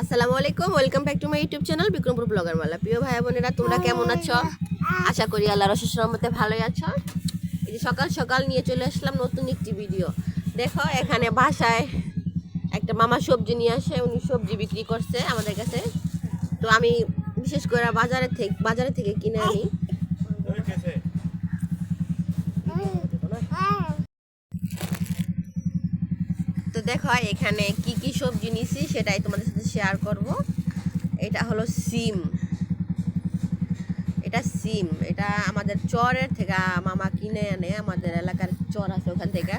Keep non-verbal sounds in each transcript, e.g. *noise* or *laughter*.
আসসালামু আলাইকুম welcome back to my YouTube channel Bikrampur blogger Mala প্রিয় ভাই বোনেরা তোমরা কেমন আছো? আশা করি আল্লাহর অশেষ রহমতে ভালোই আছো। এই যে সকাল সকাল নিয়ে চলে আসলাম নতুন একটি ভিডিও দেখো এখানে বাসায় একটা মামা সবজি নিয়ে আসে উনি সবজি বিক্রি করছে আমাদের কাছে। তো আমি বিশেষ করে বাজারে থেকে বাজারে থেকে কিনে আনি। দেখো এখানে কি কি সবজি নিছি সেটাই তোমাদের সাথে শেয়ার করব। এটা হলো সিম। এটা সিম। এটা আমাদের চরের থেকে মামা কিনে আনে আমাদের এলাকার চর আছে ওখান থেকে।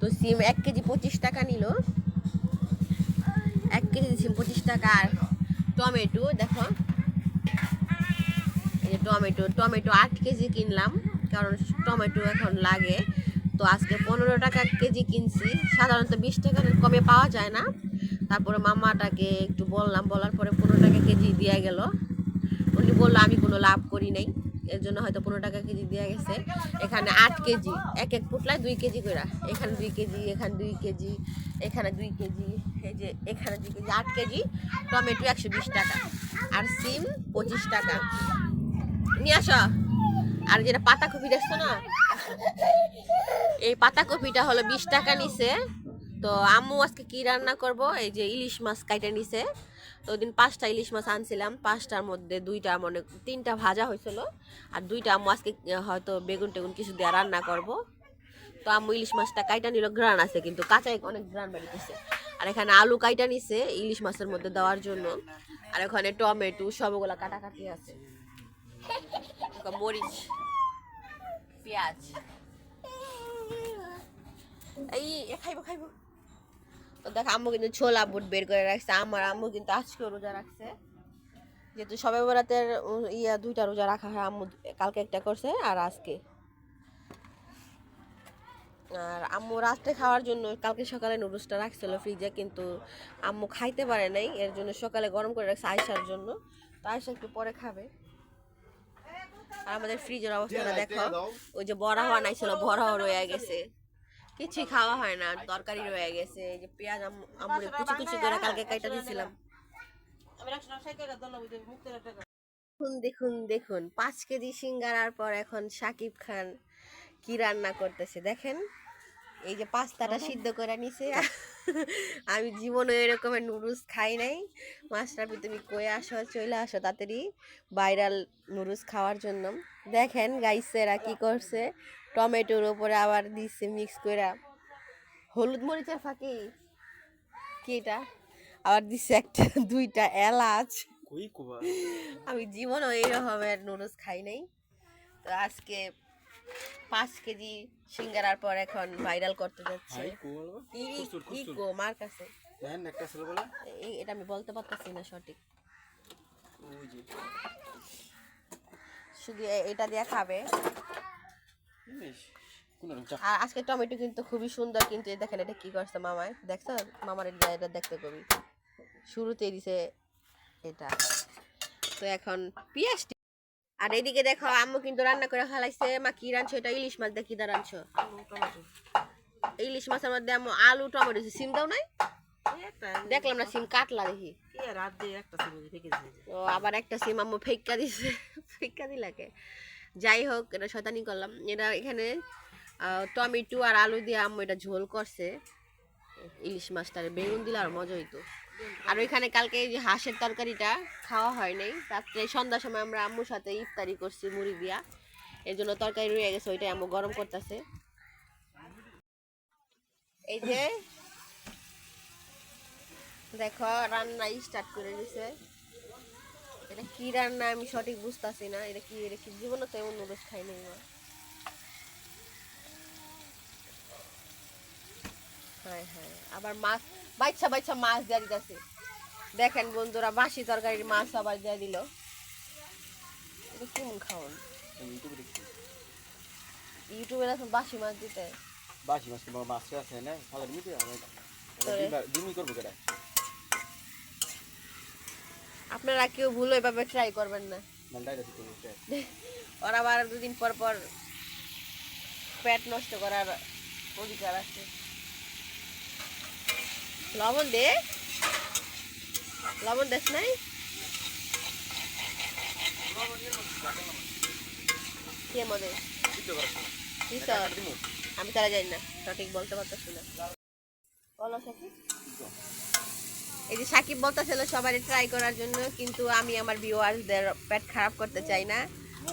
তো সিম এক কেজি পঁচিশ টাকা নিল। এক কেজি সিম পঁচিশ টাকা আর টমেটো, দেখো। এই যে টমেটো টমেটো আট কেজি কিনলাম, কারণ টমেটো এখন লাগে। তো আজকে পনেরো টাকা কেজি কিনছি। সাধারণত বিশ টাকার কমে পাওয়া যায় না। তারপরে মামাটাকে একটু বললাম, বলার পরে পনেরো টাকা কেজি দেওয়া গেল। উনি বলল, আমি কোনো লাভ করি নাই। এর জন্য হয়তো পনেরো টাকা কেজি দেওয়া গেছে। এখানে আট কেজি, এক এক পুটলায় দুই কেজি করে এখানে দুই কেজি, এখানে দুই কেজি, এখানে দুই কেজি, এই যে এখানে দুই কেজি, আট কেজি, টমেটো একশো বিশ টাকা। আর সিম পঁচিশ টাকা। নিয়ে আসো। আর যেটা পাতাকপি দেখছ না? এই পাতাকপিটা হলো বিশ টাকা নিছে। তো আম্মু আজকে কি রান্না করব? এই যে ইলিশ মাছ কাইটা নিছে। তো ওই দিন পাঁচটা ইলিশ মাছ আনছিলাম। পাঁচটার মধ্যে দুইটা মনে তিনটা ভাজা হয়েছিল। আর দুইটা আম্মু আজকে হয়তো বেগুন টেগুন কিছু দিয়ে রান্না করব। তো আম্মু ইলিশ মাছটা কাইটা নিল গ্রান আছে কিন্তু কাঁচাই অনেক গ্রান বাড়িতেছে আর এখানে আলু কাইটা নিছে ইলিশ মাছের মধ্যে দেওয়ার জন্য। আর এখানে টমেটো সবগুলা কাটাকাটি আছে। *laughs* মরিচ পেঁয়াজ। এই খাইবো খাইবো। তো দেখ আম্মু কিন্তু ছোলা বুট বের করে রাখছে। আমার আম্মু কিন্তু আজকে রোজা রাখছে। যেহেতু সবে বরাতের উম, ইয়া দুইটা রোজা রাখা হয় আম্মু কালকে একটা করছে আর আজকে। আর আম্মু রাত্রে খাওয়ার জন্য কালকে সকালে নুডলসটা রাখছিল ফ্রিজে কিন্তু আম্মু খাইতে পারে নাই। এর জন্য সকালে গরম করে রাখছে আয়সার জন্য। তো আয়সা একটু পরে খাবে। আর আমাদের ফ্রিজের অবস্থাটা দেখো। ওই যে বড়া ছিল বড়াও রয়ে গেছে। কিছুই খাওয়া হয় না তরকারি রয়ে গেছে। এই যে পেঁয়াজ আমরা কুচি কুচি করে কালকে কাইটা দিয়েছিলাম দেখুন দেখুন দেখুন পাঁচ কেজি সিঙ্গারার পর এখন সাকিব খান কি রান্না করতেছে দেখেন। এই যে পাস্তাটা সিদ্ধ করে নিছে। *laughs* আমি জীবনে এরকমের নুডলস খাই নাই। মাস্টারপি তুমি কয়ে আসো চলে আসো তাড়াতাড়ি ভাইরাল নুডলস খাওয়ার জন্য। দেখেন গাইসেরা কি করছে। টমেটোর উপরে আবার দিচ্ছে মিক্স করে হলুদ মরিচের ফাঁকি? কি এটা? আবার দিচ্ছে একটা দুইটা এলাচ। কই কোবা? আমি জীবনও এইরকমের নুডলস খাই নাই। তো আজকে পাঁচ কেজি সিঙ্গারার পর এখন ভাইরাল করতে যাচ্ছে। কো গো, মার কাছে। এটা আমি বলতে পারতেছি না সঠিক। শুধু এটা দিয়ে খাবে। আর আজকে টমেটো কিন্তু খুবই সুন্দর কিন্তু দেখেন এটা কি করছে মামায়। দেখছ? মামার এটা দেখতে কবি শুরুতেই দিছে এটা। তো এখন পেঁয়াজ আর এদিকে দেখো, আম্মু কিন্তু রান্না করে খালাইছে মা কি রাঁধছো এটা? ইলিশ মাছ কি দা রাঁধছো। ইলিশ মাছের মধ্যে আম্মু আলু, টমেটো। সিম দাও নাই? দেখলাম না সিম কাটলা দেখি। ও, আবার একটা সিম আম্মু ফেক্কা দিছে। ফেক্কা দিলাকে যাই হোক, এটা শতানি করলাম। এটা এখানে টমেটো আর আলু দিয়ে আম্মু এটা ঝোল করছে। ইলিশ মাছটার বেগুন দিলে আর মজা হইতো। আর ওইখানে কালকে যে হাঁসের তরকারিটা খাওয়া হয় নাই রাত্রে সন্ধ্যার সময় আমরা আম্মুর সাথে ইফতারি করছি মুড়ি দিয়া। এর জন্য তরকারি রয়ে গেছে, ওইটাই আম্মু গরম করতেছে। এই যে দেখো, রান্না স্টার্ট করে দিছে। এটা কি রান্না আমি সঠিক বুঝতেছি না। এটা কি এটা কি জীবনে তো এমন নুডলস খাই নাই মা। হ্যাঁ হ্যাঁ আবার মাছ বাচ্চা বাচ্চা মাছ দেওয়া দিতেছে। দেখেন বন্ধুরা বাসি তরকারির মাছ আবার দেওয়া দিল। কেমন খাওয়ান? ইউটিউবে এখন বাসি মাছ দিতে। বাসি মাছ কিংবা মাছ আছে না? খাবার ডিমি করব কেটা আপনারা কেউ ভুল এভাবে ট্রাই করবেন না। ওর আবার দুদিন পর পর পেট নষ্ট করার অধিকার আছে। লবণ দে। লবণ দেখ নাই? আমি তারা জানি না। সঠিক বলতে পারতেছি না। এই যে সাকিব বলতেছিল সবাই ট্রাই করার জন্য, কিন্তু আমি আমার ভিউয়ার্সদের পেট খারাপ করতে চাই না।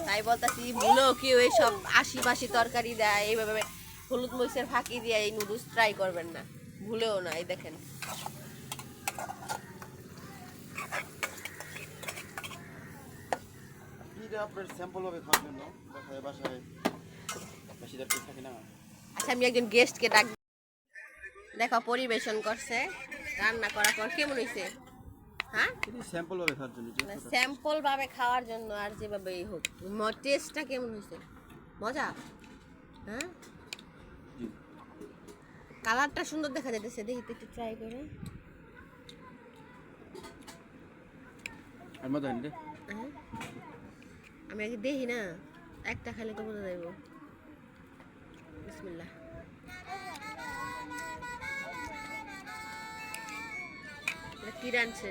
তাই বলতেছি ভুলেও কেউ এইসব আশি বাসি তরকারি দেয়। এইভাবে হলুদ মরিচের ফাঁকি দিয়ে এই নুডলস ট্রাই করবেন না। ভুলেও না এই দেখেন। এটা আপনার স্যাম্পল ভাবে খাওয়ার জন্য? বাসায় বাসায়। বেশি দরকার থাকে না। আচ্ছা আমি একজন গেস্টকে ডাক দেখো পরিবেশন করছে রান্না করার পর কেমন হয়েছে হ্যাঁ? স্যাম্পল ভাবে খাওয়ার জন্য মানে স্যাম্পল ভাবে খাওয়ার জন্য আর যেভাবে হোক টেস্টটা কেমন হয়েছে মজা? হ্যাঁ। কালারটা সুন্দর দেখা যাইতেছে। দেখি তো একটু ট্রাই করে। হ্যাঁ আমি আগে দেখি না। একটা খালি তো বোঝা যাইব। বিসমিল্লাহ। এটা কি রানছে